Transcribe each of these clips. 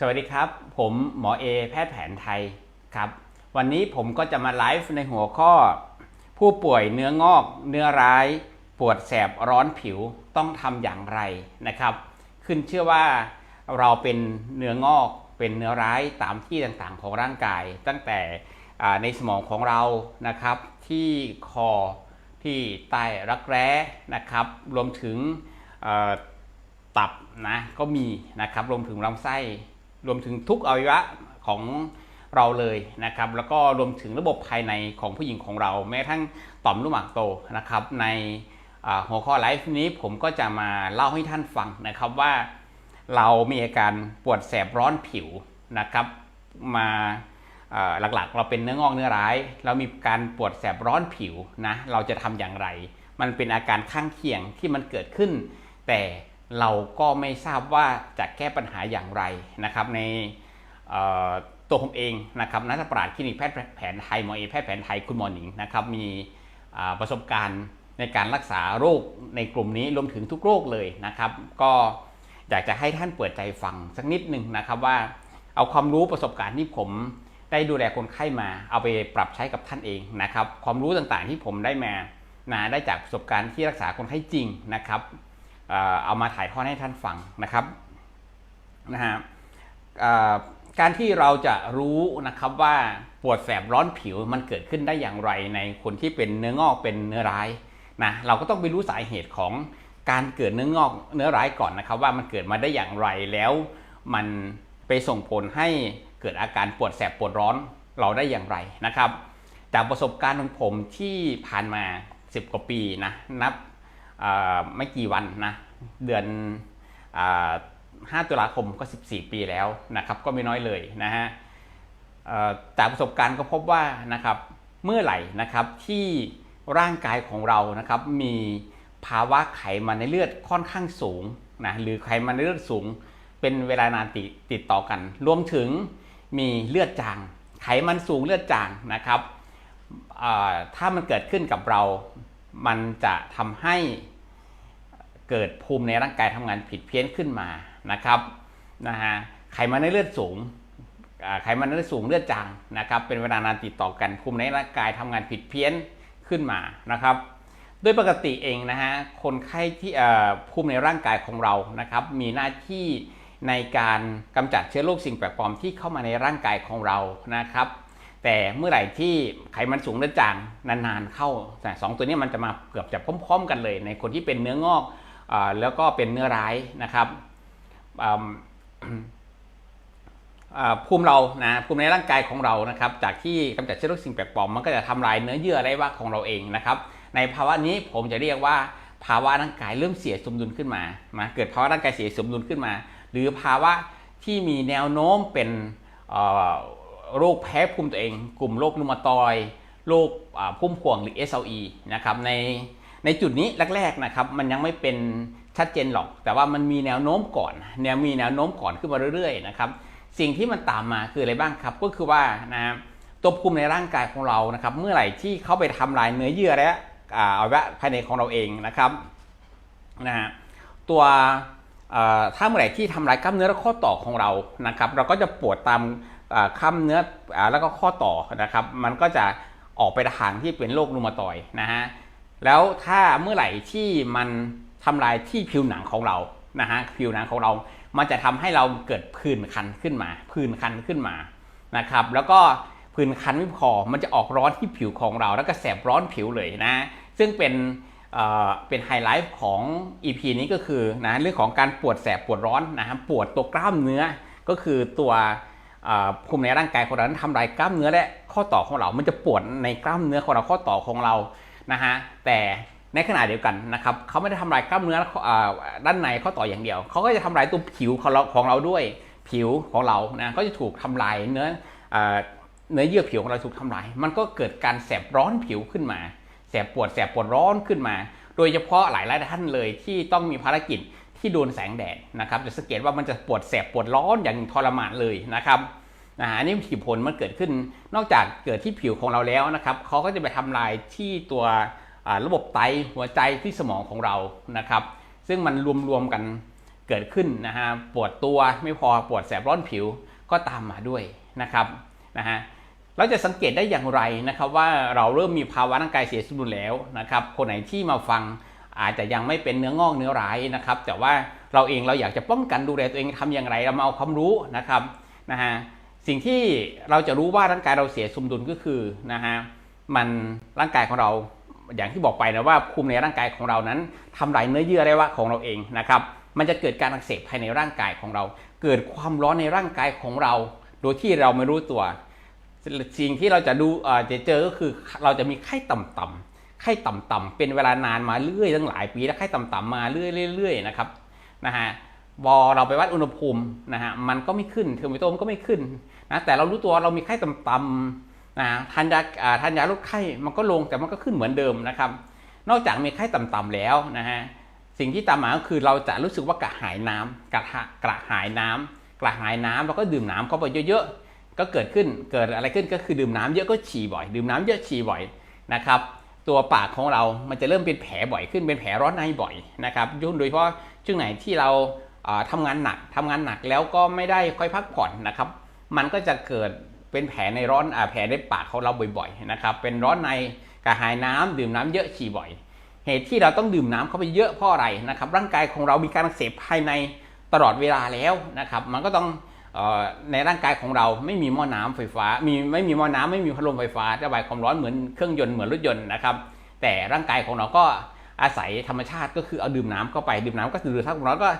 สวัสดีครับ ผมหมอเอแพทย์แผนไทยครับ วันนี้ผมก็จะมาไลฟ์ในหัวข้อ ผู้ป่วยเนื้องอกเนื้อร้าย ปวดแสบร้อนผิวต้องทำอย่างไรนะครับ ขึ้นเชื่อว่าเราเป็นเนื้องอกเป็นเนื้อร้ายตามที่ต่างๆ ของร่างกาย ตั้งแต่ในสมองของเรานะครับ ที่คอที่ใต้รักแร้นะครับ รวมถึงตับนะก็มีนะครับรวมถึงลำไส้ รวมถึงทุกอวัยวะของเราเลยนะครับ แล้วก็รวมถึงระบบภายในของผู้หญิงของเรา แม้ทั่งต่อมลูกหมากโตนะครับ ในหัวข้อไลฟ์นี้ผมก็จะมาเล่าให้ท่านฟังนะครับว่าเรามีอาการปวดแสบร้อนผิวนะครับ มาหลักๆ เราเป็นเนื้องอกเนื้อร้าย เรามีการปวดแสบร้อนผิวนะเราจะทำอย่างไร มันเป็นอาการข้างเคียงที่มันเกิดขึ้น แต่ เราก็ไม่ทราบว่าจะแก้ปัญหาอย่างไรนะครับ ในตัวผมเองนะครับนักปราชญ์คลินิกแพทย์แผนไทยหมอเอแพทย์แผนไทยคุณหมอหนิงนะครับมีประสบการณ์ในการรักษาโรคในกลุ่มนี้รวมถึงทุกโรคเลยนะครับ ก็อยากจะให้ท่านเปิดใจฟังสักนิดหนึ่งนะครับว่าเอาความรู้ประสบการณ์ที่ผมได้ดูแลคนไข้มาเอาไปปรับใช้กับท่านเองนะครับ ความรู้ต่างๆที่ผมได้มานะได้จากประสบการณ์ที่รักษาคนไข้จริงนะครับ เอามาถ่ายทอดให้ท่านฟังนะครับนะฮะการที่เราจะรู้นะครับว่าปวดแสบร้อนผิวมันเกิดขึ้นได้อย่างไรในคนที่เป็นเนื้องอกเป็นเนื้อร้ายนะเราก็ต้องไปรู้สาเหตุของการเกิดเนื้องอกเนื้อร้ายก่อนนะครับ ว่ามันเกิดมาได้อย่างไรแล้วมันไปส่งผลให้เกิดอาการปวดแสบปวดร้อนเราได้อย่างไรนะครับ จากประสบการณ์ของผมที่ผ่านมา 10 กว่าปีนะนับ ไม่กี่วันนะเดือนอา5ตุลาคมก็ 14 ปีแล้วนะครับก็ไม่น้อยเลยนะฮะเอ่อจากประสบการณ์ก็พบว่านะครับเมื่อไหร่นะครับที่ร่างกายของเรานะครับมีภาวะไขมันในเลือดค่อนข้างสูงนะหรือไขมันในเลือดสูง เป็นเวลานานติดติดต่อกัน รวมถึงมีเลือดจาง ไขมันสูงเลือดจางนะครับถ้ามันเกิดขึ้นกับเรา มันจะทำให้ เกิดภูมิในร่างกายทำงานผิดเพี้ยนขึ้นมานะครับนะฮะไขมันในเลือดสูงไขมันในเลือดสูงเลือดจางนะครับ เป็นเวลานานติดต่อกันภูมิในร่างกายทำงานผิดเพี้ยนขึ้นมานะครับโดยปกติเองนะฮะคนไข้ที่ภูมิในร่างกายของเรานะครับ มีหน้าที่ในการกำจัดเชื้อโรคสิ่งแปลกปลอมที่เข้ามาในร่างกายของเรานะครับ แต่เมื่อไหร่ที่ไขมันสูงเลือดจางนานๆเข้าแต่สองตัวนี้มันจะมาเกือบจะพร้อม ๆ กันเลย ในคนที่เป็นเนื้องอก แล้วก็เป็นเนื้อร้ายนะครับภูมิเรานะภูมิในร่างกายของเรานะครับ จากที่กำจัดเชื้อโรคสิ่งแปลกปลอมมันก็จะทำลายเนื้อเยื่ออะไรวะของเราเองนะครับ ในภาวะนี้ผมจะเรียกว่าภาวะร่างกายเริ่มเสียสมดุลขึ้นมานะเกิดภาวะร่างกายเสียสมดุลขึ้นมา หรือภาวะที่มีแนวโน้มเป็นโรคแพ้ภูมิตัวเอง กลุ่มโรคนูมาตอยโรคพุ่มพวงหรือ SLE นะครับใน ในจุดนี้แรกๆนะครับมันยังไม่เป็นชัดเจนหรอก แต่ว่ามันมีแนวโน้มก่อนแนวมีแนวโน้มก่อนขึ้นมาเรื่อยๆนะครับสิ่งที่มันตามมาคืออะไรบ้างครับ ก็คือว่านะตัวภูมิในร่างกายของเรานะครับ เมื่อไหร่ที่เขาไปทำลายเนื้อเยื่อและอ่าอวัยวะภายในของเราเองนะครับนะฮะตัวเอ่อถ้าเมื่อไหร่ที่ทำลายกล้ามเนื้อและข้อต่อของเรานะครับ เราก็จะปวดตามอ่ากล้ามเนื้ออ่าแล้วก็ข้อต่อนะครับ มันก็จะออกไปทางที่เป็นโรครูมาตอยนะฮะ แล้วถ้าเมื่อไหร่ที่มันทำลายที่ผิวหนังของเรานะฮะผิวหนังของเรา มันจะทำให้เราเกิดผื่นคันขึ้นมา ผื่นคันขึ้นมานะครับ แล้วก็ผื่นคันไม่พอ มันจะออกร้อนที่ผิวของเรา แล้วก็แสบร้อนผิวเลยนะ ซึ่งเป็นเเป็นไฮไลท์ของ EP นี้ก็คือนะเรื่องของการปวดแสบปวดร้อนนะครับปวดตัวกล้ามเนื้อก็คือตัวภูมิในร่างกายของเราทำลายกล้ามเนื้อและข้อต่อของเรา มันจะปวดในกล้ามเนื้อของเราข้อต่อของเรา นะฮะแต่ในขณะเดียวกันนะครับเขาไม่ได้ทำลายกล้ามเนื้อด้านในข้อต่ออย่างเดียวเขาก็จะทำลายตัวผิวของเราของเราด้วยผิวของเรานะก็จะถูกทำลายเนื้อเนื้อเยื่อผิวของเราถูกทำลาย มันก็เกิดการแสบร้อนผิวขึ้นมาแสบปวดแสบปวดร้อนขึ้นมา โดยเฉพาะหลายหลายท่านเลยที่ต้องมีภารกิจที่โดนแสงแดดนะครับจะสังเกตว่ามันจะปวดแสบปวดร้อนอย่างทรมานเลยนะครับ นะฮะนี่ผิวผลมันเกิดขึ้น นอกจากเกิดที่ผิวของเราแล้วนะครับเขาก็จะไปทำลายที่ตัวระบบไตหัวใจที่สมองของเรานะครับ ซึ่งมันรวมๆกันเกิดขึ้นนะฮะปวดตัวไม่พอปวดแสบร้อนผิวก็ตามมาด้วยนะครับนะฮะเราจะสังเกตได้อย่างไรนะครับว่าเราเริ่มมีภาวะร่างกายเสียสมดุลแล้วนะครับ คนไหนที่มาฟังอาจจะยังไม่เป็นเนื้องอกเนื้อร้ายนะครับ แต่ว่าเราเองเราอยากจะป้องกันดูแลตัวเองทำอย่างไรเรามาเอาความรู้นะครับนะฮะ สิ่งที่เราจะรู้ว่าร่างกายเราเสียสมดุลก็คือนะฮะมันร่างกายของเราอย่างที่บอกไปนะว่าภูมิในร่างกายของเรานั้นทำลายเนื้อเยื่อได้ว่าของเราเองนะครับ มันจะเกิดการอักเสบภายในร่างกายของเรา เกิดความร้อนในร่างกายของเรา โดยที่เราไม่รู้ตัว สิ่งที่เราจะดูเอ่อจะเจอก็คือเราจะมีไข้ต่ำๆไข้ต่ำๆเป็นเวลานานมาเรื่อยตั้งหลายปีแล้วไข้ต่ำๆมาเรื่อยๆนะครับนะฮะ พอเราไปวัดอุณหภูมินะฮะมันก็ไม่ขึ้นเทอร์โมมิเตมันก็ไม่ขึ้นนะแต่เรารู้ตัวเรามีไข้ต่ำๆนะทานยาทานยาลดไข้มันก็ลงแต่มันก็ขึ้นเหมือนเดิมนะครับ นอกจากมีไข้ต่ำๆแล้วนะฮะสิ่งที่ตามมาก็คือเราจะรู้สึกว่ากระหายน้ำกระหะกระหายน้ำกระหายน้ำแล้วก็ดื่มน้ำเข้าไปเยอะๆก็เกิดขึ้นเกิดอะไรขึ้นก็คือดื่มน้ำเยอะก็ฉี่บ่อย ดื่มน้ำเยอะฉี่บ่อยนะครับตัวปากของเรามันจะเริ่มเป็นแผลบ่อยขึ้นเป็นแผลร้อนในบ่อยนะครับยุ่งโดยเฉพาะช่วงไหนที่เรา ทำงานหนักทำงานหนักแล้วก็ไม่ได้ค่อยพักผ่อนนะครับ มันก็จะเกิดเป็นแผลในร้อนอแผลในปากของเราบ่อยๆนะครับ เป็นร้อนในกระหายน้ำดื่มน้ำเยอะฉี่บ่อย เหตุที่เราต้องดื่มน้ำเข้าไปเยอะเพราะอะไรนะครับ ร่างกายของเรามีการอักเสบภายในตลอดเวลาแล้วนะครับ มันก็ต้องออในร่างกายของเราไม่มีหม้อน้ำไฟฟ้า มีไม่มีหม้อน้ำไม่มีพัดลมไฟฟ้าระบายความร้อนเหมือนเครื่องยนต์เหมือนรถยนต์นะครับ แต่ร่างกายของเราก็อาศัยธรรมชาติก็คือเอาดื่มน้ำเข้าไปดื่มน้ำก็ดื่มทั้งร้อนก็อ่าอ่าก็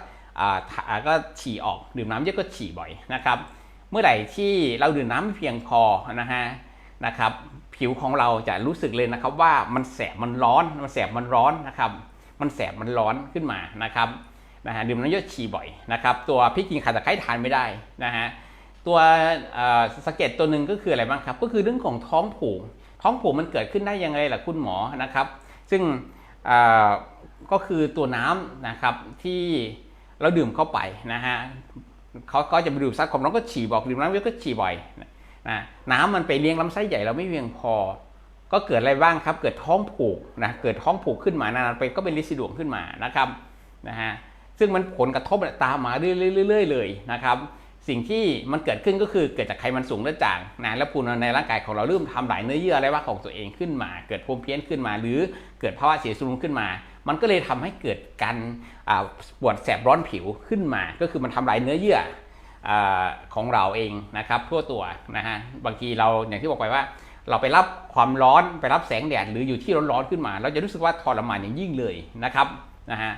ก็ฉี่ออกดื่มน้ำเยอะก็ฉี่บ่อยนะครับ เมื่อไหร่ที่เราดื่มน้ำไม่เพียงพอนะฮะนะครับ ผิวของเราจะรู้สึกเลยนะครับว่ามันแสบมันร้อนมันแสบมันร้อนนะครับ มันแสบมันร้อนขึ้นมานะครับนะฮะดื่มน้ำเยอะฉี่บ่อยนะครับ ตัวพริกกินขาตะไคร้ทานไม่ได้นะฮะตัวสะเก็ดตัวหนึ่งก็คืออะไรบ้างครับ ก็คือเรื่องของท้องผูกท้องผูกมันเกิดขึ้นได้ยังไงล่ะคุณหมอนะครับ ซึ่งก็คือตัวน้ำนะครับที่ เราดื่มเข้าไปนะฮะเขาก็จะไปดูดซัดความร้อนก็ฉี่บอกดื่มน้ำเยอะก็ฉี่บ่อยนะน้ำมันไปเลี้ยงลำไส้ใหญ่เราไม่เพียงพอ ก็เกิดอะไรบ้างครับ เกิดท้องผูกนะเกิดท้องผูกขึ้นมานานๆไปก็เป็นลิซิดวงขึ้นมานะครับนะฮะซึ่งมันผลกระทบตามมาเรื่อยๆเลยนะครับสิ่งที่มันเกิดขึ้นก็คือเกิดจากไขมันสูงและจางนะแล้วภูมิในร่างกายของเราเริ่มทำลายเนื้อเยื่ออะไรว่าของตัวเองขึ้นมา เกิดภูมิเพี้ยนขึ้นมา หรือเกิดภาวะเสียสมดุลขึ้นมา มันก็เลยทำให้เกิดการปวดแสบร้อนผิวขึ้นมา ก็คือมันทำลายเนื้อเยื่ออของเราเองนะครับทั่วตัวนะฮะบางทีเราอย่างที่บอกไปว่า เราไปรับความร้อนไปรับแสงแดดหรืออยู่ที่ร้อนๆขึ้นมา เราจะรู้สึกว่าทรมานอย่างยิ่งเลยนะครับนะฮะ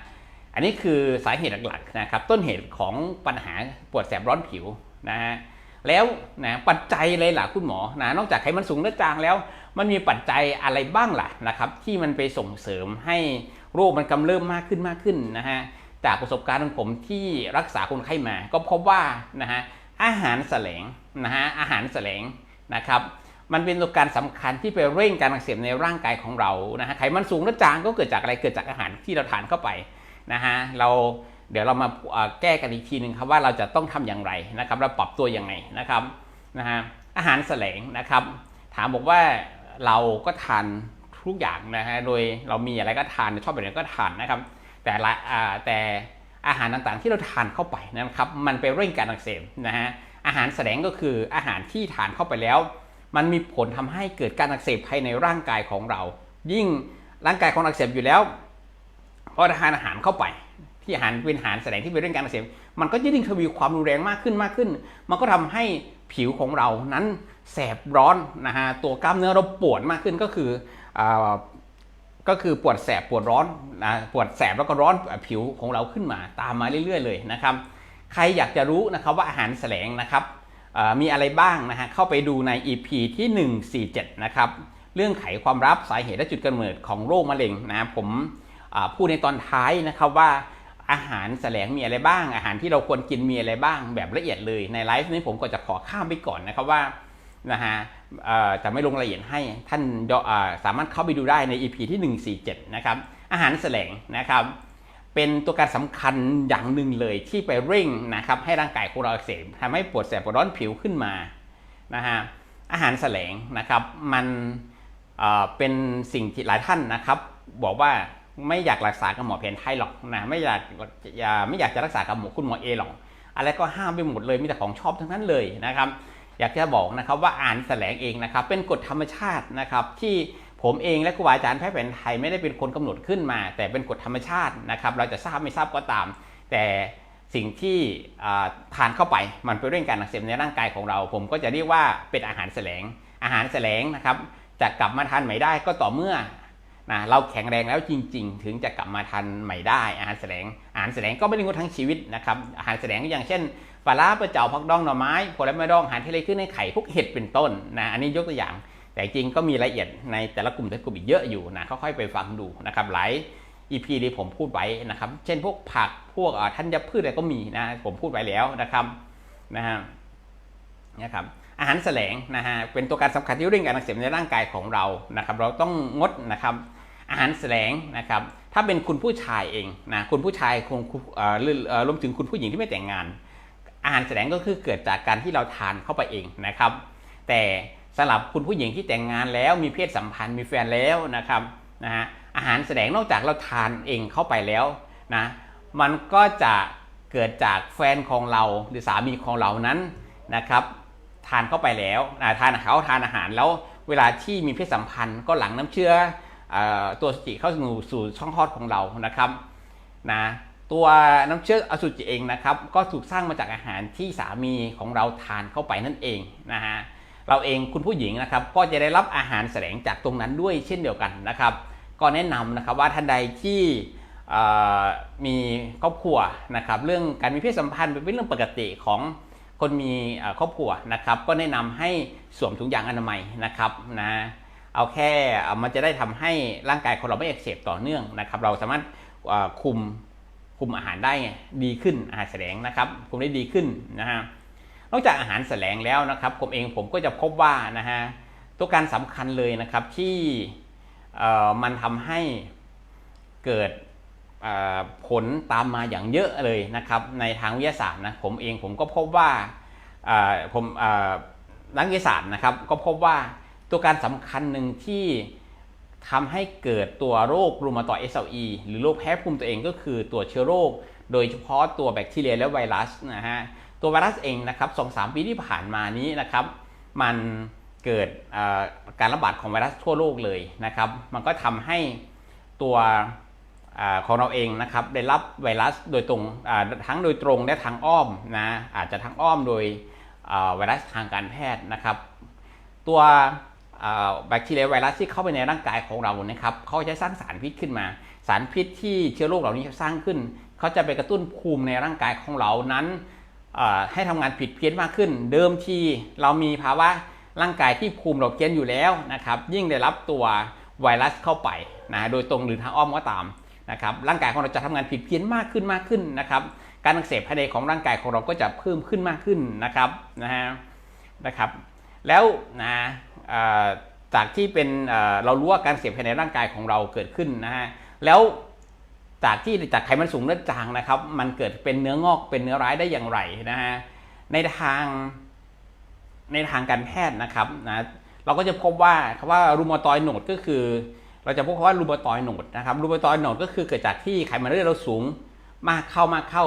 อันนี้คือสาเหตุหลักๆนะครับต้นเหตุของปัญหาปวดแสบร้อนผิวนะฮะแล้วนะปัจจัยเลยล่ะคุณหมอนะนอกจากไขมันสูงและจางแล้ว มันมีปัจจัยอะไรบ้างล่ะนะครับ ที่มันไปส่งเสริมให้ โรคมันกำเริบมากขึ้นมากขึ้นนะฮะจากประสบการณ์ของผมที่รักษาคนไข้มา ก็พบว่านะฮะอาหารแสลงนะฮะอาหารแสลงนะครับมันเป็นตัวการสำคัญที่ไปเร่งการอักเสบในร่างกายของเรานะฮะไขมันสูงและจางก็เกิดจากอะไรเกิดจากอาหารที่เราทานเข้าไปนะฮะเราเดี๋ยวเรามาแก้กันอีกทีหนึ่งครับว่าเราจะต้องทำอย่างไรนะครับเราปรับตัวยังไงนะครับนะฮะอาหารแสลงนะครับ ถามบอกว่าเราก็ทาน ทุกอย่างนะฮะ โดยเรามีอะไรก็ทานชอบแบบไหนก็ทานนะครับ แต่ละแต่อาหารต่างๆที่เราทานเข้าไปนะครับ มันไปเร่งการอักเสบนะฮะ อาหารแสดงก็คืออาหารที่ทานเข้าไปแล้ว มันมีผลทำให้เกิดการอักเสบภายในร่างกายของเรา ยิ่งร่างกายของเราอักเสบอยู่แล้วพอทานอาหารเข้าไป ที่อาหารเป็นอาหารแสดงที่เป็นเรื่องการอักเสบมันก็ยิ่งทวีความรุนแรงมากขึ้นมากขึ้น มันก็ทำให้ผิวของเรานั้นแสบร้อนนะฮะตัวกล้ามเนื้อเราปวดมากขึ้นก็คือ ก็คือปวดแสบปวดร้อนนะปวดแสบแล้วก็ร้อนผิวของเราขึ้นมาตามมาเรื่อยๆเลยนะครับ ใครอยากจะรู้นะครับว่าอาหารแสลงนะครับมีอะไรบ้างนะฮะเข้าไปดูใน EP ที่ 147 นะครับเรื่องไขความลับสาเหตุและจุดกำเนิดของโรคมะเร็งนะผมพูดในตอนท้ายนะครับว่าอาหารแสลงมีอะไรบ้าง อาหารที่เราควรกินมีอะไรบ้างแบบละเอียดเลยในไลฟ์นี้ผมก็จะขอข้ามไปก่อนนะครับว่า นะฮะเอ่อจะไม่ลงรายละเอียดให้ท่านสามารถเข้าไปดูได้ใน EP ที่ 147 นะครับ อาหารแสลงนะครับ เป็นตัวการสำคัญอย่างหนึ่งเลยที่ไปเร่งนะครับให้ร่างกายของเราอักเสบทำให้ปวดแสบปวดร้อนผิวขึ้นมานะฮะอาหารแสลงนะครับมันเเป็นสิ่งที่หลายท่านนะครับ บอกว่าไม่อยากรักษากับหมอแผนไทยหรอกนะไม่อยากอย่าไม่อยากจะรักษากับหมอคุณหมอเอหรอก อะไรก็ห้ามไปหมดเลยมีแต่ของชอบทั้งนั้นเลยนะครับ อยากจะบอกนะครับว่าอ่านแสลงเองนะครับเป็นกฎธรรมชาตินะครับที่ผมเองและครูบาอาจารย์แพทย์แผนไทยไม่ได้เป็นคนกำหนดขึ้นมา แต่เป็นกฎธรรมชาตินะครับเราจะทราบไม่ทราบก็ตาม แต่สิ่งที่ทานเข้าไปมันไปเร่งการอักเสบในร่างกายของเรา ผมก็จะเรียกว่าเป็นอาหารแสลง อาหารแสลงนะครับจะกลับมาทานใหม่ได้ก็ต่อเมื่อนะเราแข็งแรงแล้วจริง ๆ ถึงจะกลับมาทานใหม่ได้ อาหารแสลงอาหารแสลงก็ไม่ได้งดทั้งชีวิตนะครับอาหารแสลงอย่างเช่น ปลาร้าปลาเจ้าผักดองหน่อไม้ผลไม้ดองอาหารทะเลขึ้นในไข่พวกเห็ดเป็นต้นนะอันนี้ยกตัวอย่าง แต่จริงก็มีรายละเอียดในแต่ละกลุ่มแต่ละกลุ่มอีกเยอะอยู่นะค่อยๆไปฟังดูนะครับหลาย EP ที่ผมพูดไว้นะครับ เช่นพวกผักพวกอ่าธัญพืชอะไรก็มีนะผมพูดไว้แล้วนะครับนะฮะนะครับอาหารแสลงนะฮะเป็นตัวการสำคัญที่เร่งการอักเสบในร่างกายของเรานะครับ เราต้องงดนะครับ อาหารแสลงนะครับ ถ้าเป็นคุณผู้ชายเองนะคุณผู้ชายคงรวมถึงคุณผู้หญิงที่ไม่แต่งงาน อาหารแสลงก็คือเกิดจากการที่เราทานเข้าไปเองนะครับ แต่สำหรับคุณผู้หญิงที่แต่งงานแล้วมีเพศสัมพันธ์มีแฟนแล้วนะครับนะฮะอาหารแสลงนอกจากเราทานเองเข้าไปแล้วนะมันก็จะเกิดจากแฟนของเราหรือสามีของเรานั้นนะครับ ทานเข้าไปแล้วนะทานเขาทานอาหารแล้วเวลาที่มีเพศสัมพันธ์ก็หลั่งน้ำเชื้ออตัวสุจิเข้าสู่สู่ช่องคลอดของเรานะครับนะ ตัวน้ำเชื้ออสุจิเองนะครับ ก็ถูกสร้างมาจากอาหารที่สามีของเราทานเข้าไปนั่นเองนะฮะเราเองคุณผู้หญิงนะครับ ก็จะได้รับอาหารแสลงจากตรงนั้นด้วยเช่นเดียวกันนะครับ ก็แนะนำนะครับว่าท่านใดที่มีครอบครัวนะครับ เรื่องการมีเพศสัมพันธ์เป็นเรื่องปกติของคนมีครอบครัวนะครับ ก็แนะนำให้สวมถุงยางอนามัยนะครับนะเอาแค่มันจะได้ทำให้ร่างกายของเราไม่อักเสบต่อเนื่องนะครับ เราสามารถคุม คุมอาหารได้ดีขึ้นอาหารแสลงนะครับคุมได้ดีขึ้นนะฮะนอกจากอาหารแสลงแล้วนะครับผมเองผมก็จะพบว่านะฮะตัวการสำคัญเลยนะครับที่มันทำให้เกิดผลตามมาอย่างเยอะเลยนะครับในทางวิทยาศาสตร์นะผมเองผมก็พบว่าผมนักวิทยาศาสตร์นะครับก็พบว่าตัวการสำคัญหนึ่งที่ ทำให้เกิดตัวโรครูมาตอยด์ SLE หรือโรคแพ้ภูมิตัวเองก็คือตัวเชื้อโรค โดยเฉพาะตัวแบคทีเรียและไวรัสนะฮะ ตัวไวรัสเองนะครับสองสามปีที่ผ่านมานี้นะครับ มันเกิดการระบาดของไวรัสทั่วโลกเลยนะครับ มันก็ทำให้ตัวอของเราเองนะครับได้รับไวรัสโดยตรงทั้งโดยตรงและทางอ้อมนะอาจจะทางอ้อมโดยไวรัสทางการแพทย์นะครับ ตัว แบคทีเรียไวรัสที่เข้าไปในร่างกายของเรานะครับเขาจะสร้างสารพิษขึ้นมา สารพิษที่เชื้อโรคเหล่านี้สร้างขึ้นเขาจะไปกระตุ้นภูมิในร่างกายของเรานั้นให้ทำงานผิดเพี้ยนมากขึ้น เดิมทีเรามีภาวะร่างกายที่ภูมิเราเพี้ยนอยู่แล้วนะครับ ยิ่งได้รับตัวไวรัสเข้าไปนะโดยตรงหรือทางอ้อมก็ตามนะครับร่างกายของเราจะทำงานผิดเพี้ยนมากขึ้นมากขึ้นนะครับการอักเสบภายในของร่างกายของเราก็จะเพิ่มขึ้นมากขึ้นนะครับนะฮะนะครับ แล้วนะ จากที่เป็นเรารู้ว่าการเสบภายในร่างกายของเราเกิดขึ้นนะฮะแล้วจากที่จากไขมันสูงเลือดจางนะครับ มันเกิดเป็นเนื้องอกเป็นเนื้อร้ายได้อย่างไรนะฮะในทางในทางการแพทย์นะครับนะเราก็จะพบว่าคำว่ารูมาตอยด์โนดก็คือ เราจะพบว่ารูมาตอยด์โนดนะครับรูมาตอยด์โนดก็คือเกิดจากที่ไขมันเลือดเราสูงมากเข้ามากเข้า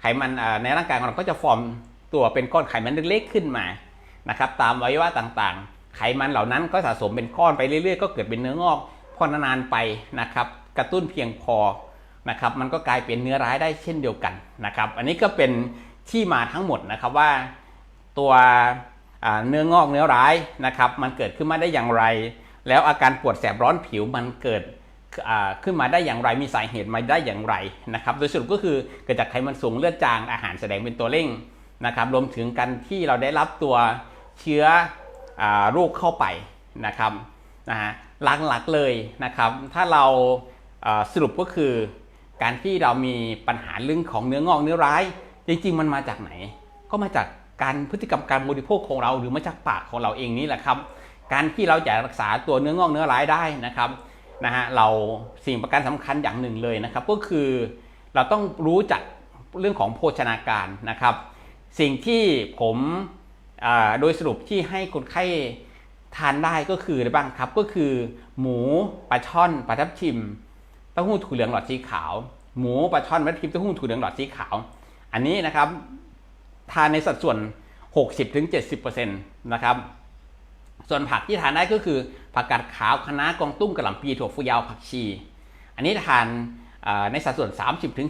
ไขมันในร่างกายของเราก็จะฟอร์มตัวเป็นก้อนไขมันเล็กๆขึ้นมานะครับ ตามอวัยวะต่างๆ ไขมันเหล่านั้นก็สะสมเป็นก้อนไปเรื่อยๆ ก็เกิดเป็นเนื้องอกพอนานๆไปนะครับ กระตุ้นเพียงพอนะครับมันก็กลายเป็นเนื้อร้ายได้เช่นเดียวกันนะครับ อันนี้ก็เป็นที่มาทั้งหมดนะครับว่าตัวเนื้องอกเนื้อร้ายนะครับมันเกิดขึ้นมาได้อย่างไร แล้วอาการปวดแสบร้อนผิวมันเกิดขึ้นมาได้อย่างไรมีสาเหตุมาได้อย่างไรนะครับ โดยสรุปก็คือเกิดจากไขมันสูงเลือดจางอาหารแสดงเป็นตัวเร่งนะครับรวมถึงการที่เราได้รับตัวเชื้อ อาโรคเข้าไปนะครับนะฮะหลักๆเลยนะครับ ถ้าเราาสรุปก็คือ การที่เรามีปัญหาเรื่องของเนื้องอกเนื้อร้าย จริงๆมันมาจากไหน ก็มาจากการพฤติกรรมการบริโภคของเราหรือมาจากปากของเราเองนี่แหละครับ การที่เราจะรักษาตัวเนื้องอกเนื้อร้ายได้นะครับนะฮะเราสิ่งประการสำคัญอย่างหนึ่งเลยนะครับ ก็คือเราต้องรู้จักเรื่องของโภชนาการนะครับ สิ่งที่ผม โดยสรุปที่ให้คนไข้ทานได้ก็คืออะไรบ้างครับ ก็คือ หมูปลาช่อนปลาทับทิมเต้าหู้ถั่วเหลืองหลอดสีขาว หมูปลาช่อนวัตถุเต้าหู้ถั่วเหลืองหลอดสีขาว อันนี้นะครับ ทานในสัดส่วน 60-70%นะครับส่วนผักที่ทานได้ก็คือผักกาดขาวคะน้ากองตุ้งกระหล่ำปีถั่วฟูยาวผักชี อันนี้ทานในสัดส่วน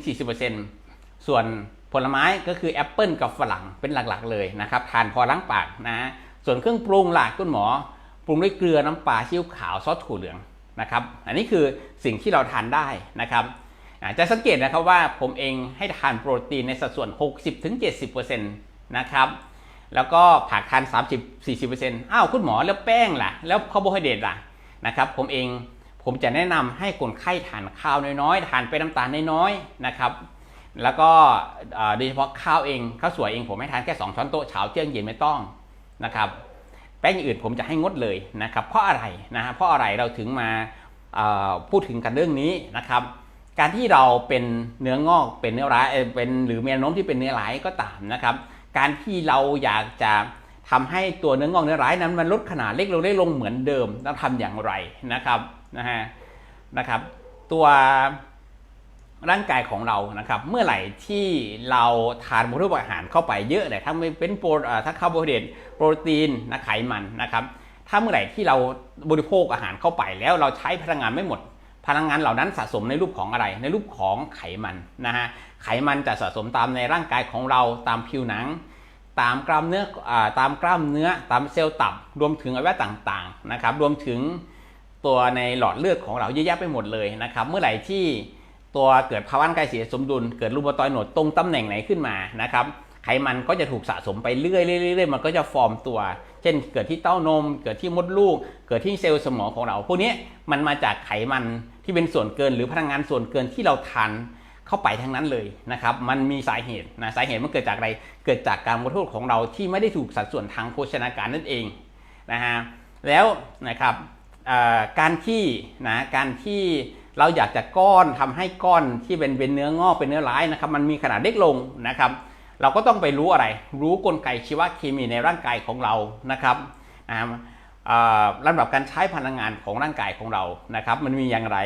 30-40%ส่วน ผลไม้ก็คือแอปเปิลกับฝรั่งเป็นหลักๆเลยนะครับทานพอล้างปากนะส่วนเครื่องปรุงหลักคุณหมอ ปรุงด้วยเกลือน้ำปลาซีอิ๊วขาวซอสถั่วเหลืองนะครับอันนี้คือสิ่งที่เราทานได้นะครับจะสังเกตนะครับว่าผมเองให้ทานโปรตีนในสัดส่วน 60-70%นะครับแล้วก็ผักทาน 30-40%อ้าวคุณหมอแล้วแป้งล่ะ แล้วคาร์โบไฮเดรตล่ะนะครับผมเองผมจะแนะนำให้คนไข้ทานข้าวน้อยๆ ทานไปน้ำตาลน้อยๆนะครับ แล้วก็โดยเฉพาะข้าวเองข้าวสวยเองผมให้ทานแค่ 2 ช้อนโต๊ะเช้าเที่ยงเย็นไม่ต้องนะครับแป้งอย่างอื่นผมจะให้งดเลยนะครับเพราะอะไรนะฮะเพราะอะไรเราถึงมาพูดถึงกันเรื่องนี้นะครับ การที่เราเป็นเนื้องอกเป็นเนื้อร้ายเป็นหรือมีแนวโน้มที่เป็นเนื้อร้ายก็ตามนะครับ การที่เราอยากจะทำให้ตัวเนื้องอกเนื้อร้ายนั้นมันลดขนาดเล็กลงเล็กลงเหมือนเดิมต้องทำอย่างไรนะครับนะฮะนะครับ ตัว ร่างกายของเรานะครับเมื่อไหร่ที่เราทานบริโภคอาหารเข้าไปเยอะเลยทั้งเป็นโปรทั้งคาร์โบไฮเดรตโปรตีนนะไขมันนะครับถ้าเมื่อไหร่ที่เราบริโภคอาหารเข้าไปแล้วเราใช้พลังงานไม่หมด พลังงานเหล่านั้นสะสมในรูปของอะไร ในรูปของไขมันนะฮะไขมันจะสะสมตามในร่างกายของเราตามผิวหนัง ตามกล้ามเนื้ออตามกล้ามเนื้อ ตามเซลล์ตับรวมถึงอวัยวะต่างๆนะครับรวมถึงตัวในหลอดเลือดของเราเยอะแยะไปหมดเลยนะครับเมื่อไหร่ที่ ตัวเกิดภาวะกายเสียสมดุล เกิดรูมาตอยโหนดตรงตำแหน่งไหนขึ้นมานะครับไขมันก็จะถูกสะสมไปเรื่อยๆมันก็จะฟอร์มตัว เช่น เกิดที่เต้านม เกิดที่มดลูก เกิดที่เซลล์สมองของเรา พวกนี้มันมาจากไขมันที่เป็นส่วนเกิน หรือพลังงานส่วนเกินที่เราทานเข้าไปทั้งนั้นเลยนะครับ มันมีสาเหตุนะ สาเหตุมันเกิดจากอะไร เกิดจากการบริโภคของเราที่ไม่ได้ถูกสัดส่วนทางโภชนาการนั่นเองนะฮะ แล้วนะครับการที่นะ การที่ เราอยากจะก้อนทำให้ก้อนที่เป็นเป็นเนื้องอกเป็นเนื้อร้ายนะครับ มันมีขนาดเล็กลงนะครับ เราก็ต้องไปรู้อะไร รู้กลไกชีวเคมีในร่างกายของเรานะครับลำดับการใช้พลังงานของร่างกายของเรานะครับ มันมีอย่างไร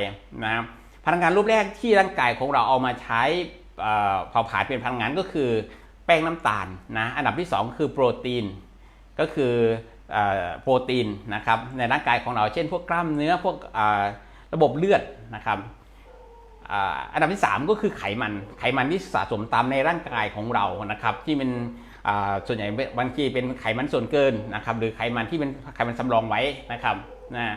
นะพลังงานรูปแรกที่ร่างกายของเราเอามาใช้เผาผลาญเป็นพลังงานก็คือ แป้งน้ำตาลนะอันดับที่ 2 คือโปรตีน ก็คือโปรตีนนะครับในร่างกายของเราเช่น พวกกล้ามเนื้อพวก ระบบเลือดนะครับอันดับที่ 3 ก็คือไขมัน ไขมันที่สะสมตามในร่างกายของเรานะครับ ที่เป็นส่วนใหญ่บางทีเป็นไขมันส่วนเกินนะครับ หรือไขมันที่เป็นไขมันสำรองไว้นะครับนะ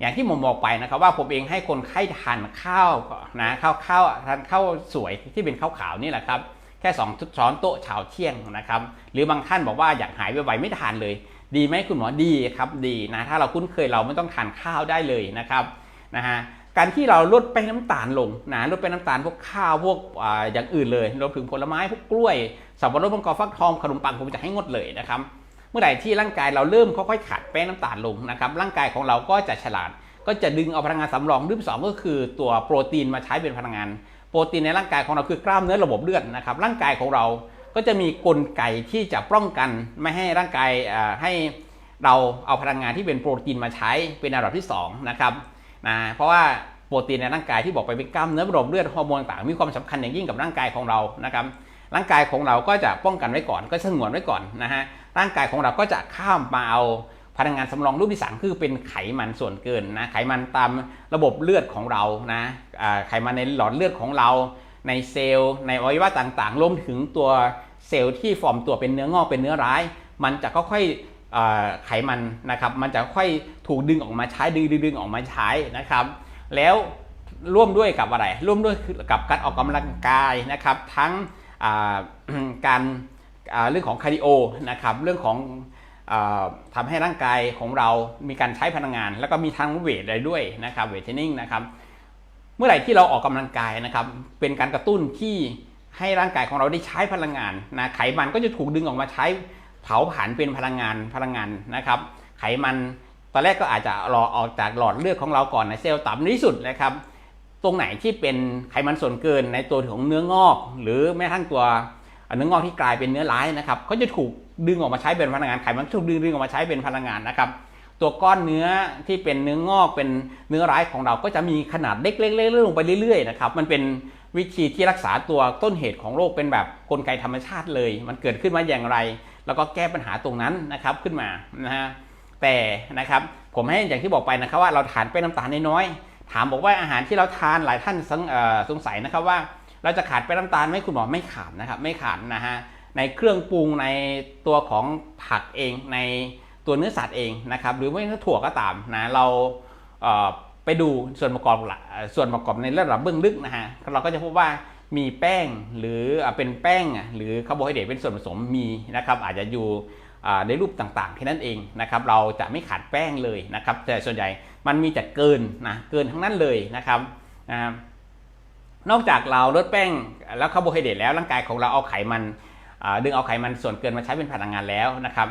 อย่างที่ผมบอกไปนะครับว่าผมเองให้คนไข้ทานข้าวนะข้าวข้าวทานข้าวสวยที่เป็นข้าวขาวนี่แหละครับ แค่2ทุกช้อนโต๊ะเช้าเที่ยงนะครับ หรือบางท่านบอกว่าอยากหายไวๆไม่ทานเลย ดีไหมคุณหมอดีครับดีนะถ้าเราคุ้นเคยเราไม่ต้องทานข้าวได้เลยนะครับ นะฮะการที่เราลดไปน้ำตาลลงนะลดไปน้ำตาลพวกข้าวพวกออย่างอื่นเลยรวมถึงผลไม้พวกกล้วยสับปะรดมังกรฟักทองขนมปังผมจะให้งดเลยนะครับเมื่อไหร่ที่ร่างกายเราเริ่มค่อยๆขาดแป้งน้ำตาลลงนะครับร่างกายของเราก็จะฉลาด ก็จะดึงเอาพลังงานสำรองรูปสองก็คือตัวโปรตีนมาใช้เป็นพลังงาน โปรตีนในร่างกายของเราคือกล้ามเนื้อระบบเลือดนะครับร่างกายของเราก็จะมีกลไกที่จะป้องกัน ไม่ให้ร่างกายให้เราเอาพลังงานที่เป็นโปรตีนมาใช้เป็นอันดับที่2นะครับ นะเพราะว่าโปรตีนในร่างกายที่บอกไปเป็นกล้ามเนื้อระบบเลือดฮอร์โมนต่างมีความสำคัญอย่างยิ่งกับร่างกายของเรานะครับร่างกายของเราก็จะป้องกันไว้ก่อน ก็สงวนไว้ก่อนนะฮะร่างกายของเราก็จะข้ามมาเอาพลังงานสำรองรูปที่สคือเป็นไขมันส่วนเกินนะไขมันตามระบบเลือดของเรานะไขมันในหลอดเลือดของเรา ในเซลล์ ในอวัยวะต่างๆรวมถึงตัวเซลล์ที่ฟอร์มตัวเป็นเนื้องอกเป็นเนื้อร้าย มันจะค่อยๆ ไขมันนะครับมันจะค่อยถูกดึงออกมาใช้ดึงดึงออกมาใช้นะครับ แล้วร่วมด้วยกับอะไร ร่วมด้วยกับการออกกำลังกายนะครับ ทั้งการเรื่องของคาร์ดิโอนะครับเรื่องของทำให้ร่างกายของเรามีการใช้พลังงาน แล้วก็มีทั้งเวทอะไรด้วยนะครับเวทเทรนนิ่งนะครับเมื่อไหร่ที่เราออกกำลังกายนะครับ เป็นการกระตุ้นที่ให้ร่างกายของเราได้ใช้พลังงานนะไขมันก็จะถูกดึงออกมาใช้ เผาผลาญเป็นพลังงานพลังงานนะครับ ไขมันตอนแรกก็อาจจะรอออกจากหลอดเลือดของเราก่อนในเซลล์ต่ำที่สุดนะครับ ตรงไหนที่เป็นไขมันส่วนเกินในตัวของเนื้องอก หรือแม้ทั้งตัวเนื้องอกที่กลายเป็นเนื้อร้ายนะครับก็จะถูกดึงออกมาใช้เป็นพลังงานไขมันถูกดึงดึงออกมาใช้เป็นพลังงานนะครับ ตัวก้อนเนื้อที่เป็นเนื้องอกเป็นเนื้อร้ายของเราก็จะมีขนาดเล็กๆๆลงไปเรื่อยๆนะครับมันเป็นวิธีที่รักษาตัวต้นเหตุของโรคเป็นแบบกลไกธรรมชาติเลย มันเกิดขึ้นมาอย่างไร แล้วก็แก้ปัญหาตรงนั้นนะครับขึ้นมานะฮะแต่นะครับผมให้อย่างที่บอกไปนะครับว่าเราทานแป้งน้ำตาลน้อยๆถามบอกว่าอาหารที่เราทานหลายท่านสงสงสัยนะครับว่า เราจะขาดแป้งน้ำตาลไหมคุณหมอไม่ขาดนะครับไม่ขาดนะฮะในเครื่องปรุงในตัวของผักเองในตัวเนื้อสัตว์เองนะครับหรือไม่ก็ถั่วก็ตามนะเราเไปดูส่วนประกอบส่วนประกอบในระดับเบื้องลึกนะฮะเราก็จะพบว่า มีแป้งหรือเป็นแป้งหรือคาร์โบไฮเดรตเป็นส่วนผสมมีนะครับอาจจะอยู่ในรูปต่างๆแค่นั้นเองนะครับเราจะไม่ขาดแป้งเลยนะครับ แต่ส่วนใหญ่มันมีแต่เกินนะเกินทั้งนั้นเลยนะครับนะนอกจากเราลดแป้งแล้วคาร์โบไฮเดรตแล้วร่างกายของเราเอาไขมันดึงเอาไขมันส่วนเกินมาใช้เป็นพลังงานแล้วนะครับ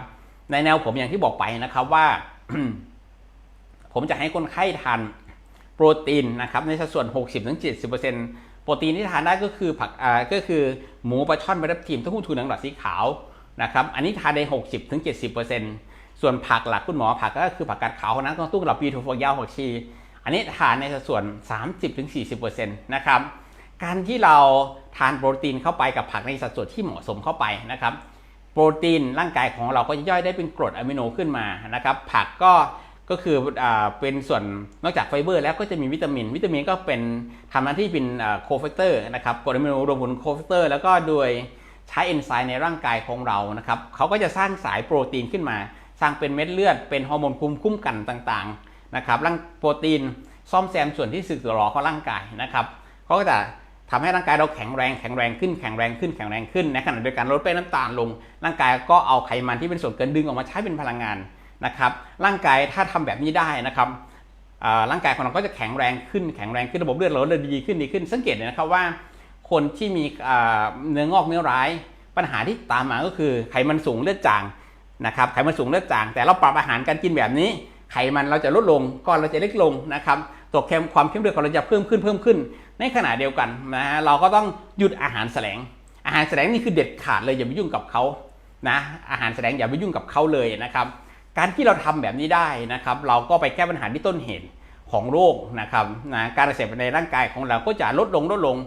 ในแนวผมอย่างที่บอกไปนะครับว่า ผมจะให้คนไข้ทานโปรตีนนะครับในสัดส่วน 60-70%โป รตีนที่ทานได้ก็คือผักอ่าก็คือหมูปลาช่อนปลาทับทิมเต้าหู้ถั่วหลืองหลอดสีขาวนะครับอันนี้ทานได้60-70%ส่วนผักหลักคุณหมอผักก็คือผักกาดขาวนั้นก็ตุ้งหลับปีถั่วฝักยาวหัวชี อันนี้ทานในสัดส่วน 30-40%นะครับการที่เราทานโปรตีนเข้าไปกับผักในสัดส่วนที่เหมาะสมเข้าไปนะครับ โปรตีนร่างกายของเราก็จะย่อยได้เป็นกรดอะมิโนขึ้นมานะครับผักก็ ก็คืออาเป็นส่วนนอกจากไฟเบอร์ แล้วก็จะมีวิตามิน วิตามินก็เป็นทำหน้าที่เป็นโคแฟกเตอร์นะครับกรดอะมิโนรวมบนโคแฟกเตอร์ แล้วก็โดยใช้เอนไซม์ในร่างกายของเรานะครับเขาก็จะสร้างสายโปรตีนขึ้นมา สร้างเป็นเม็ดเลือด เป็นฮอร์โมนภูมิคุ้มกันต่างๆนะครับร่างโปรตีนซ่อมแซมส่วนที่สึกหรอของร่างกายนะครับเขาก็จะทำให้ร่างกายเราแข็งแรงแข็งแรงขึ้นแข็งแรงขึ้นแข็งแรงขึ้นในขณะเดียวกันลดแป้งน้ำตาลลง ร่างกายก็เอาไขมันที่เป็นส่วนเกินดึงออกมาใช้เป็นพลังงาน นะครับร่างกายถ้าทำแบบนี้ได้นะครับร่างกายของเราก็จะแข็งแรงขึ้นแข็งแรงขึ้นระบบเลือดเราเลยดีขึ้นดีขึ้น สังเกตเลยนะครับว่า คนที่มีเนื้องอกเนื้อร้าย ปัญหาที่ตามมาก็คือไขมันสูงเลือดจางนะครับไขมันสูงเลือดจาง แต่เราปรับอาหารการกินแบบนี้ ไขมันเราจะลดลงก้อนเราจะเล็กลงนะครับตัวเค็มความเข้มเลือดของเราจะเพิ่มขึ้นเพิ่มขึ้น ในขณะเดียวกันนะเราก็ต้องหยุดอาหารแสลง อาหารแสลงนี่คือเด็ดขาดเลยอย่าไปยุ่งกับเขานะอาหารแสลงอย่าไปยุ่งกับเขาเลยนะครับ การที่เราทำแบบนี้ได้นะครับ เราก็ไปแก้ปัญหาที่ต้นเหตุของโรคนะครับนะการอักเสบในร่างกายของเราก็จะลดลงลดลง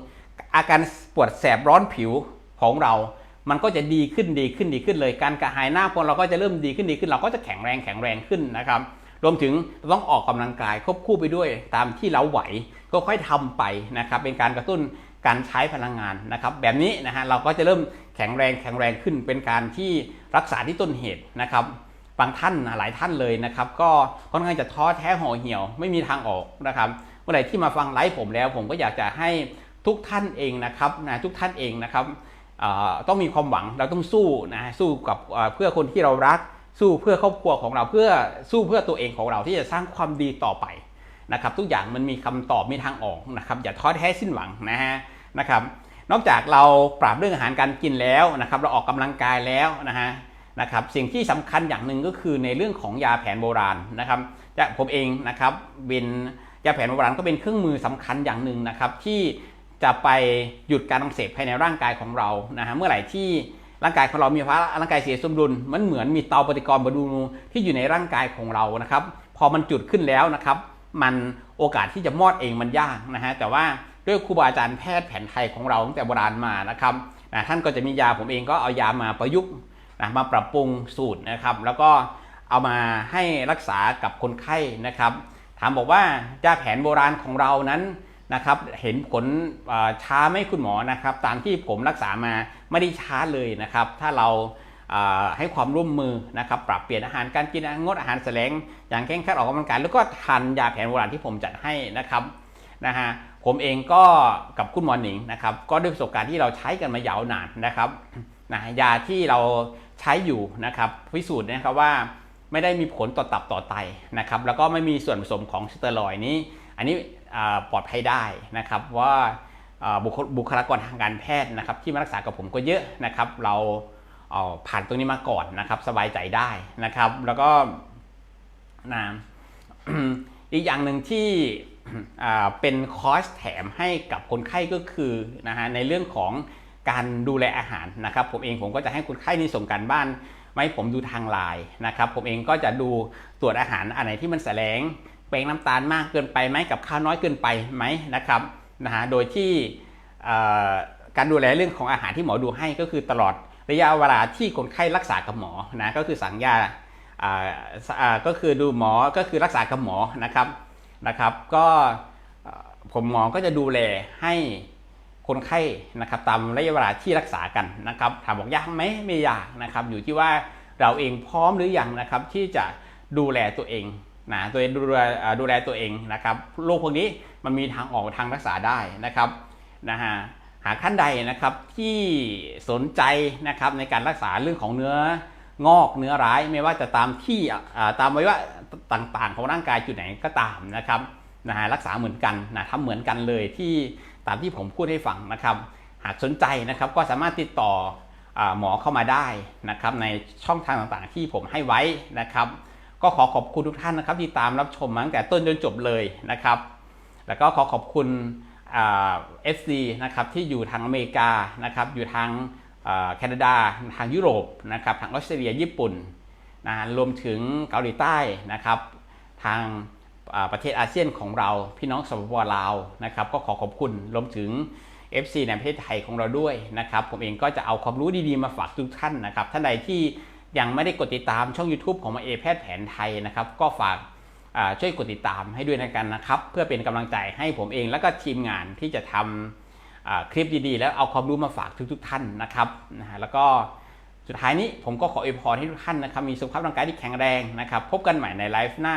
อาการปวดแสบร้อนผิวของเรา มันก็จะดีขึ้นดีขึ้นดีขึ้นเลย การกระหายหน้าของเราก็จะเริ่มดีขึ้นดีขึ้น เราก็จะแข็งแรงแข็งแรงขึ้นนะครับ รวมถึงต้องออกกำลังกายควบคู่ไปด้วย ตามที่เราไหวก็ค่อยทำไปนะครับ เป็นการกระตุ้นการใช้พลังงานนะครับ แบบนี้นะฮะเราก็จะเริ่มแข็งแรงแข็งแรงขึ้น เป็นการที่รักษาที่ต้นเหตุนะครับ บางท่านหลายท่านเลยนะครับ ก็ค่อนข้างจะท้อแท้ห่อเหี่ยว ไม่มีทางออกนะครับเมื่อไหร่ที่มาฟังไลฟ์ผมแล้ว ผมก็อยากจะให้ทุกท่านเองนะครับนะทุกท่านเองนะครับต้องมีความหวังเราต้องสู้นะสู้กับเอ่อเพื่อคนที่เรารัก สู้เพื่อครอบครัวของเราเพื่อสู้เพื่อตัวเองของเราที่จะสร้างความดีต่อไปนะครับทุกอย่างมันมีคำตอบมีทางออกนะครับอย่าท้อแท้สิ้นหวังนะฮะนะครับนอกจากเราปรับเรื่องอาหารการกินแล้วนะครับเราออกกำลังกายแล้วนะฮะ นะครับสิ่งที่สำคัญอย่างหนึ่งก็คือในเรื่องของยาแผนโบราณนะครับจะผมเองนะครับเป็นยาแผนโบราณก็เป็นเครื่องมือสำคัญอย่างหนึ่งนะครับที่จะไปหยุดการอักเสบภายในร่างกายของเรานะฮะเมื่อไหร่ที่ร่างกายของเรามีภาวะร่างกายเสียสมดุล มันเหมือนมีเตาปฏิกรณ์บรรลุที่อยู่ในร่างกายของเรานะครับ พอมันจุดขึ้นแล้วนะครับ มันโอกาสที่จะมอดเองมันยากนะฮะแต่ว่าด้วยครูบาอาจารย์แพทย์แผนไทยของเราตั้งแต่โบราณมานะครับนะท่านก็จะมียาผมเองก็เอายามาประยุกต์ นะมาปรับปรุงสูตรนะครับ แล้วก็เอามาให้รักษากับคนไข้นะครับ ถามบอกว่ายาแผนโบราณของเรานั้นนะครับ เห็นผลช้าไหมคุณหมอนะครับ ตามที่ผมรักษามาไม่ได้ช้าเลยนะครับ ถ้าเราให้ความร่วมมือนะครับ ปรับเปลี่ยนอาหารการกินงดอาหารแสลงอย่างเคร่งครัดออกกำลังกายแล้วก็ทานยาแผนโบราณที่ผมจัดให้นะครับนะฮะผมเองก็กับคุณหมอหนิงนะครับ ก็ด้วยประสบการณ์ที่เราใช้กันมายาวนานนะครับ นะยาที่เราใช้อยู่นะครับพิสูจน์นะครับว่าไม่ได้มีผลต่อตับต่อไตนะครับ แล้วก็ไม่มีส่วนผสมของสเตียรอยนี้ อันนี้ปลอดภัยได้นะครับว่าบุคลากรทางการแพทย์นะครับ ที่มารักษากับผมก็เยอะนะครับ เราเผ่านตรงนี้มาก่อนนะครับ สบายใจได้นะครับ แล้วก็นะอีกอย่างหนึ่งที่เป็นคอร์สแถมให้กับคนไข้ก็คือนะฮะในเรื่องของ การดูแลอาหารนะครับ ผมเองผมก็จะให้คนไข้นี่ส่งการบ้านมาให้ผมดูทางไลน์นะครับ ผมเองก็จะดูตรวจอาหารอันไหนที่มันแสลงเปงน้ำตาลมากเกินไปไหมกับข้าวน้อยเกินไปไหมนะครับนะฮะโดยที่การดูแลเรื่องของอาหารที่หมอดูให้ก็คือตลอดระยะเวลาที่คนไข้รักษากับหมอนะก็คือสั่งยาอ่าก็คือดูหมอก็คือรักษากับหมอนะครับนะครับ ก็ผมหมอก็จะดูแลให้ คนไข้นะครับตามระยะเวลาที่รักษากันนะครับถามบอกยากไหมไม่ยากนะครับอยู่ที่ว่าเราเองพร้อมหรือยังนะครับที่จะดูแลตัวเองนะตัวเองดูแลดูแลตัวเองนะครับโรคพวกนี้มันมีทางออกทางรักษาได้นะครับนะฮะหากท่านใดนะครับที่สนใจนะครับในการรักษาเรื่องของเนื้องอกเนื้อร้ายไม่ว่าจะตามที่ตามไว้ว่าต่างๆ ของร่างกายจุดไหนก็ตามนะครับนะฮะรักษาเหมือนกันนะทำเหมือนกันเลยที่ ตามที่ผมพูดให้ฟังนะครับ หากสนใจนะครับก็สามารถติดต่ออหมอเข้ามาได้นะครับในช่องทางต่างๆที่ผมให้ไว้นะครับ ก็ขอขอบคุณทุกท่านนะครับที่ตามรับชมมาตั้งแต่ต้นจนจบเลยนะครับ แล้วก็ขอขอบคุณเอฟซีนะครับที่อยู่ทางอเมริกานะครับอยู่ทางแคนาดาทางยุโรปนะครับทางออสเตรเลียญี่ปุ่นนะรวมถึงเกาหลีใต้นะครับทาง ประเทศอาเซียนของเรา พี่น้องสปปลาวนะครับก็ขอขอบคุณรวมถึง FC ในประเทศไทยของเราด้วยนะครับผมเองก็จะเอาความรู้ดีๆมาฝากทุกท่านนะครับท่านใดที่ยังไม่ได้กดติดตามช่อง YouTube ของมาเอแพทย์แผนไทยนะครับก็ฝากช่วยกดติดตามให้ด้วยนะกันนะครับ เพื่อเป็นกำลังใจให้ผมเองและก็ทีมงานที่จะทำอ่าคลิปดีๆ แล้วเอาความรู้มาฝากทุกๆท่านนะครับนะฮะแล้วก็สุดท้ายนี้ผมก็ขออวยพรให้ทุกท่านนะครับมีสุขภาพร่างกายที่แข็งแรงนะครับ พบกันใหม่ในไลฟ์หน้า